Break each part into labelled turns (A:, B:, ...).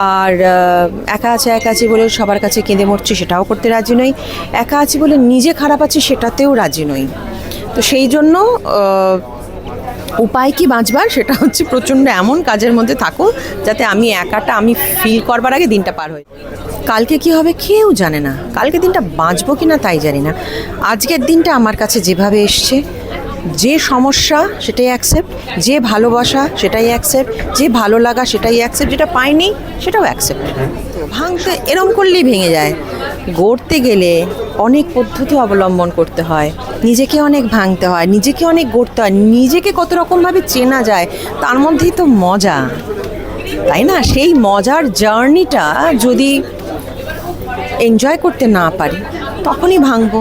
A: আর একা আছে, একা আছি বলে সবার কাছে কেঁদে মরছি সেটাও করতে রাজি নই। একা আছি বলে নিজে খারাপ আছি সেটাতেও রাজি নই। তো সেই জন্য উপায় কি বাঁচবার সেটা হচ্ছে প্রচণ্ড এমন কাজের মধ্যে থাকো যাতে আমি একাটা আমি ফিল করবার আগে দিনটা পার যায়। কালকে কি হবে কেউ জানে না। কালকে দিনটা বাঁচবো কি না তাই জানি না। আজকের দিনটা আমার কাছে যেভাবে এসছে যে সমস্যা সেটাই অ্যাকসেপ্ট যে ভালোবাসা সেটাই অ্যাকসেপ্ট যে ভালো লাগা সেটাই অ্যাকসেপ্ট যেটা পাইনি সেটাও অ্যাকসেপ্ট ভাঙতে এরম করলেই ভেঙে যায়। গড়তে গেলে অনেক পদ্ধতি অবলম্বন করতে হয়। নিজেকে অনেক ভাঙতে হয়, নিজেকে অনেক গড়তে হয়, নিজেকে কত রকমভাবে চেনা যায়, তার মধ্যেই তো মজা। তাই না? সেই মজার জার্নিটা যদি এনজয় করতে না পারি, তখনই ভাঙবো।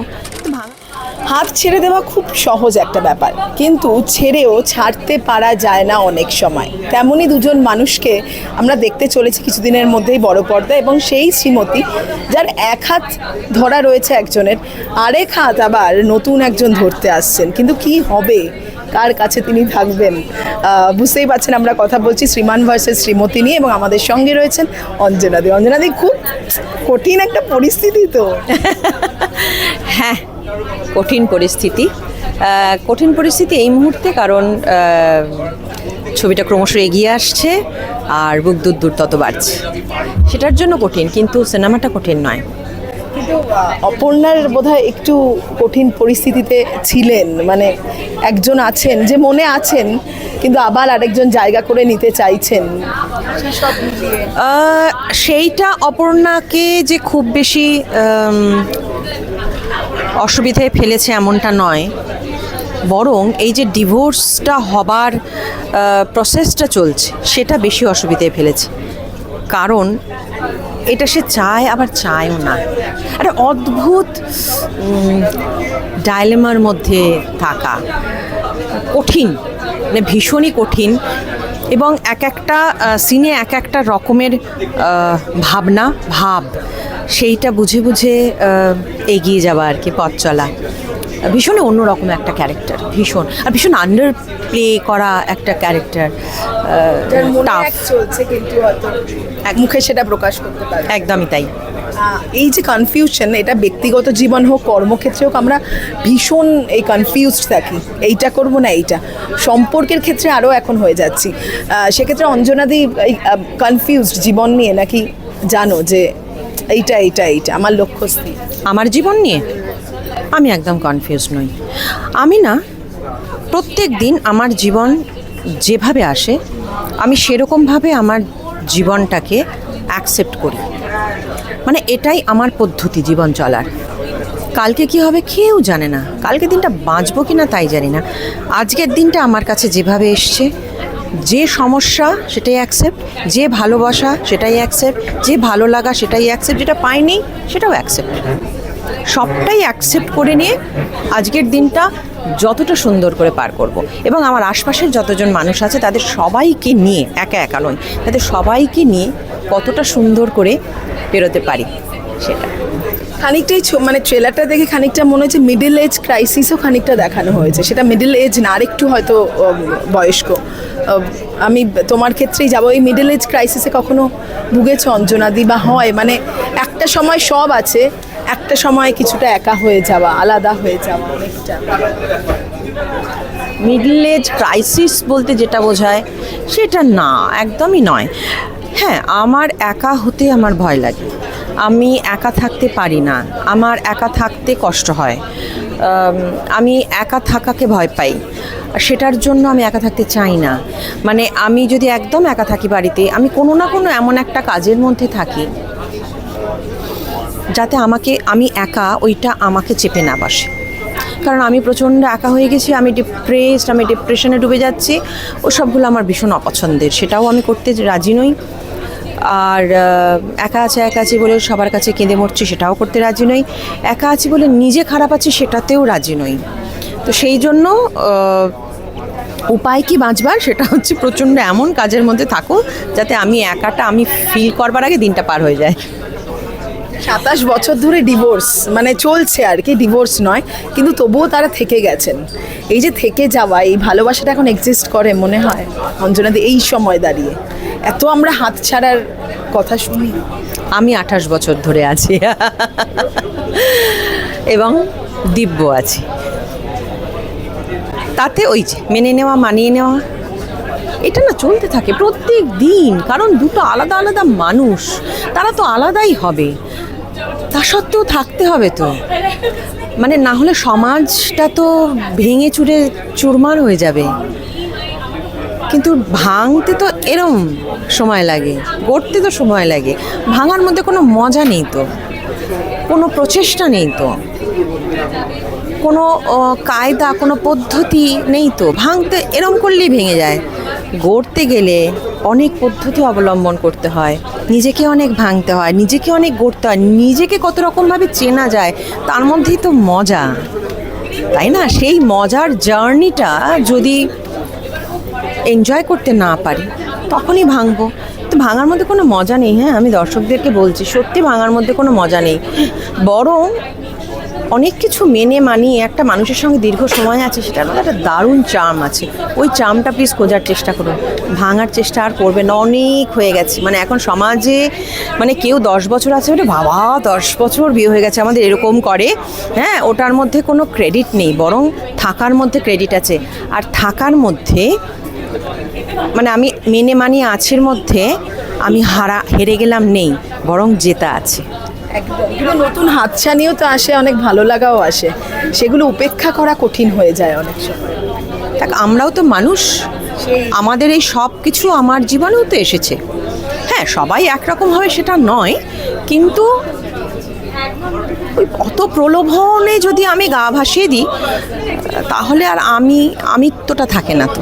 B: হাত ছেড়ে দেওয়া খুব সহজ একটা ব্যাপার। কিন্তু ছেড়েও ছাড়তে পারা যায় না অনেক সময়। তেমনই দুজন মানুষকে আমরা দেখতে চলেছি কিছুদিনের মধ্যেই বড় পর্দা এবং সেই শ্রীমতী, যার এক হাত ধরা রয়েছে একজনের, আরেক হাত আবার নতুন একজন ধরতে আসছেন। কিন্তু কি হবে? কার কাছে তিনি থাকবেন? বুঝতেই পারছেন আমরা কথা বলছি শ্রীমান ভার্সেস শ্রীমতী নিয়ে এবং আমাদের সঙ্গে রয়েছেন অঞ্জনাদি। অঞ্জনাদি, খুব কঠিন একটা পরিস্থিতি তো।
A: হ্যাঁ কঠিন পরিস্থিতি। কঠিন পরিস্থিতি এই মুহূর্তে কারণ ছবিটা ক্রমশ এগিয়ে আসছে আর বুক দূর দূর তত বাড়ছে। সেটার জন্য কঠিন কিন্তু সিনেমাটা কঠিন নয়।
B: কিন্তু অপর্ণার বোধহয় একটু কঠিন পরিস্থিতিতে ছিলেন। মানে একজন আছেন যে মনে আছেন কিন্তু আবার আরেকজন জায়গা করে নিতে চাইছেন।
A: সেইটা অপর্ণাকে যে খুব বেশি অসুবিধায় ফেলেছে এমনটা নয়। বরং এই যে ডিভোর্সটা হবার প্রসেসটা চলছে, সেটা বেশি অসুবিধায় ফেলেছে। কারণ এটা সে চায়, আবার চায়ও না। একটা অদ্ভুত ডায়লেমার মধ্যে থাকা। কঠিন মানে ভীষণই কঠিন। এবং এক একটা সিনে এক একটা রকমের ভাবনা, ভাব। সেইটা বুঝে বুঝে এগিয়ে যাওয়া আর কি পথ চলা। ভীষণই অন্যরকম একটা ক্যারেক্টার ভীষণ। আর ভীষণ আন্ডার প্লে করা একটা ক্যারেক্টার
B: চলছে কিন্তু এক মুখে সেটা প্রকাশ করতে পারে
A: একদমই তাই।
B: এই যে কনফিউশন এটা ব্যক্তিগত জীবন হোক কর্মক্ষেত্রে হোক আমরা ভীষণ এই কনফিউজড থাকি। এইটা করব না এইটা। সম্পর্কের ক্ষেত্রে আরও এখন হয়ে যাচ্ছি। সেক্ষেত্রে অঞ্জনাদি এই কনফিউজড জীবন নিয়ে নাকি জানো যে এইটা এইটা এইটা, আমার লক্ষ্য স্থির।
A: আমার জীবন নিয়ে? আমি একদম কনফিউজ নই। আমি না, প্রত্যেক দিন আমার জীবন যেভাবে আসে, আমি সেরকমভাবে আমার জীবনটাকে অ্যাকসেপ্ট করি। মানে এটাই আমার পদ্ধতি জীবন চলার। কালকে কি হবে কেউ জানে না। কালকে দিনটা বাঁচবো কি না তাই জানি না। আজকের দিনটা আমার কাছে যেভাবে এসছে যে সমস্যা সেটাই অ্যাকসেপ্ট যে ভালোবাসা সেটাই অ্যাকসেপ্ট যে ভালো লাগা সেটাই অ্যাকসেপ্ট যেটা পাইনি সেটাও অ্যাকসেপ্ট সবটাই অ্যাকসেপ্ট করে নিয়ে আজকের দিনটা যতটা সুন্দর করে পার করব। এবং আমার আশপাশের যতজন মানুষ আছে, তাদের সবাইকে নিয়ে, একা একা নয়, তাদের সবাইকে নিয়ে কতটা সুন্দর করে পেরোতে পারি সেটা।
B: খানিকটাই মানে ট্রেলারটা দেখে খানিকটা মনে হচ্ছে মিডল এজ ক্রাইসিসও খানিকটা দেখানো হয়েছে। সেটা মিডল এজ না, আরেকটু হয়তো বয়স্ক। আমি তোমার ক্ষেত্রেই যাব। এই মিডল এজ ক্রাইসিসে কখনো ভুগেছ অঞ্জনাদি? বা হয় মানে একটা সময় সব আছে, একটা সময় কিছুটা একা হয়ে যাওয়া, আলাদা হয়ে যাওয়া অনেকটা।
A: মিডল এজ ক্রাইসিস বলতে যেটা বোঝায়, সেটা না, একদমই নয়। হ্যাঁ আমার একা হতে আমার ভয় লাগে। আমি একা থাকতে পারি না। আমার একা থাকতে কষ্ট হয়। আমি একা থাকাকে ভয় পাই। সেটার জন্য আমি একা থাকতে চাই না। মানে আমি যদি একদম একা থাকি বাড়িতে, আমি কোনো না কোনো এমন একটা কাজের মধ্যে থাকি যাতে আমাকে, আমি একা ওইটা আমাকে চেপে না বসে। কারণ আমি প্রচণ্ড একা হয়ে গেছি, আমি ডিপ্রেসড আমি ডিপ্রেশনে ডুবে যাচ্ছি, ও সবগুলো আমার ভীষণ অপছন্দের, সেটাও আমি করতে রাজি নই। আর একা আছে, একা আছি বলে সবার কাছে কেঁদে মরছি, সেটাও করতে রাজি নই। একা আছি বলে নিজে খারাপ আছি, সেটাতেও রাজি নই। তো সেই জন্য উপায় কি বাঁচবার? সেটা হচ্ছে প্রচণ্ড এমন কাজের মধ্যে থাকো যাতে আমি একাটা আমি ফিল করবার আগে দিনটা পার হয়ে যায়।
B: সাতাশ বছর ধরে ডিভোর্স মানে চলছে আর কি ডিভোর্স নয় কিন্তু তবুও তারা থেকে গেছেন। এই যে থেকে যাওয়া এই ভালোবাসাটা এখন এক্সিস্ট করে মনে হয় অঞ্জনাদি এই সময় দাঁড়িয়ে। এত আমরা হাত ছাড়ার কথা শুনি।
A: আমি আঠাশ বছর ধরে আছি। এবং দিব্য আছি। তাতে ওই যে মেনে নেওয়া, মানিয়ে নেওয়া, এটা না চলতে থাকে প্রত্যেক দিন। কারণ দুটো আলাদা আলাদা মানুষ, তারা তো আলাদাই হবে। তা সত্ত্বেও থাকতে হবে তো। মানে না হলে সমাজটা তো ভেঙে চুরে চুরমার হয়ে যাবে। কিন্তু ভাঙতে তো এরম সময় লাগে, গড়তে তো সময় লাগে। ভাঙার মধ্যে কোনো মজা নেই তো, কোনো প্রচেষ্টা নেই তো। কোনো কায়দা, কোনো পদ্ধতি নেই তো। ভাঙতে এরম করলেই ভেঙে যায়। গড়তে গেলে অনেক পদ্ধতি অবলম্বন করতে হয়। নিজেকে অনেক ভাঙতে হয়, নিজেকে অনেক গড়তে হয়। নিজেকে কত রকমভাবে চেনা যায়, তার মধ্যেই তো মজা। তাই না? সেই মজার জার্নিটা যদি এনজয় করতে না পারি, তখনই ভাঙবো। তো ভাঙার মধ্যে কোনো মজা নেই হ্যাঁ? আমি দর্শকদেরকে বলছি, সত্যি ভাঙার মধ্যে কোনো মজা নেই। বরং অনেক কিছু মেনে মানিয়ে একটা মানুষের সঙ্গে দীর্ঘ সময় আছে, সেটার মধ্যে একটা দারুণ চাম আছে। ওই চামটা প্লিজ খোঁজার চেষ্টা করুন। ভাঙার চেষ্টা আর করবে না, অনেক হয়ে গেছে। মানে এখন সমাজে মানে কেউ দশ বছর আছে বলে, বাবা, দশ বছর বিয়ে হয়ে গেছে, আমাদের এরকম করে। হ্যাঁ ওটার মধ্যে কোনো ক্রেডিট নেই, বরং থাকার মধ্যে ক্রেডিট আছে। আর থাকার মধ্যে মানে আমি মেনে মানিয়ে আছের মধ্যে, আমি হারা, হেরে গেলাম নেই, বরং জেতা আছে।
B: একদম। কিন্তু নতুন হাতছানিও তো আসে অনেক ভালো লাগাও আসে। সেগুলো উপেক্ষা করা কঠিন হয়ে যায় অনেক সময়।
A: দেখ আমরাও তো মানুষ। আমাদের এই সব কিছু আমার জীবনেও তো এসেছে। হ্যাঁ সবাই একরকম হবে সেটা নয় কিন্তু ওই অত প্রলোভনে যদি আমি গা ভাসিয়ে দিই তাহলে আর আমি আমিত্বটা থাকে না তো।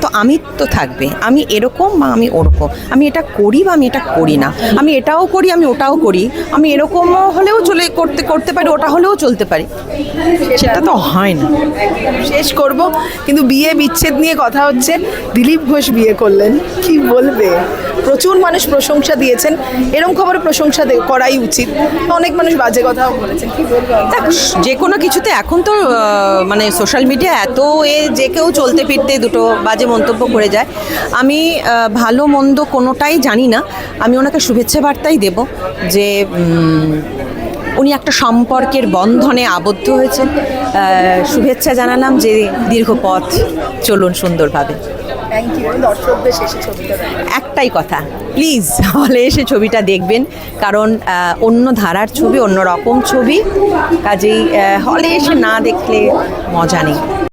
A: তো আমিত্ব থাকবে। আমি এরকম বা আমি ওরকম। আমি এটা করি বা আমি এটা করি না। আমি এটাও করি, আমি ওটাও করি। আমি এরকমও হলেও চলে করতে করতে পারি, ওটা হলেও চলতে পারি। সেটা তো হয় না।
B: শেষ করব। কিন্তু বিয়ে বিচ্ছেদ নিয়ে কথা হচ্ছে। দিলীপ ঘোষ বিয়ে করলেন। কি বলবে? প্রচুর মানুষ প্রশংসা দিয়েছেন। এরকম খবরে প্রশংসা করাই উচিত। অনেক মানুষ বাজে কথাও বলেছেন। কি
A: যে কোনো কিছুতে এখন তো মানে সোশ্যাল মিডিয়া এত এ যে কেউ চলতে ফিরতে দুটো বাজে মন্তব্য করে যায়। আমি ভালো মন্দ কোনোটাই জানি না। আমি ওনাকে শুভেচ্ছা বার্তাই দেব যে উনি একটা সম্পর্কের বন্ধনে আবদ্ধ হয়েছেন। শুভেচ্ছা জানালাম যে দীর্ঘ পথ চলুন সুন্দরভাবে। একটাই কথা প্লিজ হলে এসে ছবিটা দেখবেন। কারণ অন্য ধারার ছবি অন্য রকম ছবি কাজেই হলে এসে না দেখলে মজা নেই।